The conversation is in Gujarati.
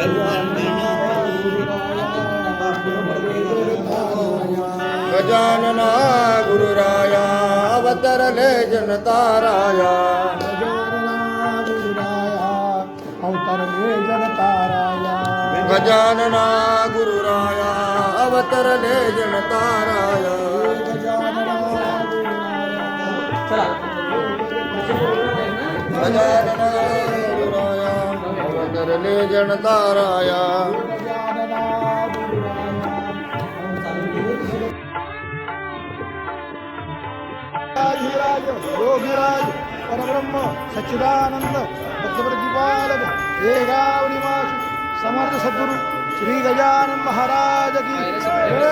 Everyone, ગજાનના ગુરુરાયા અવતર લે જનતા રાયા ગજાનના ગુરુરાયા અવતર લે જનતા રાયા ગજાનના ગુરુરાયા અવતર લે જનતા રાયા ગજાનના ગુરુરાયા અવતર લે જનતા રાયા योगिराज परब्रह्म सच्चिदानंद भक्तप्रतिपालक एगावनिवास समर्थ सद्गुरु श्री गजानन महाराज की जय।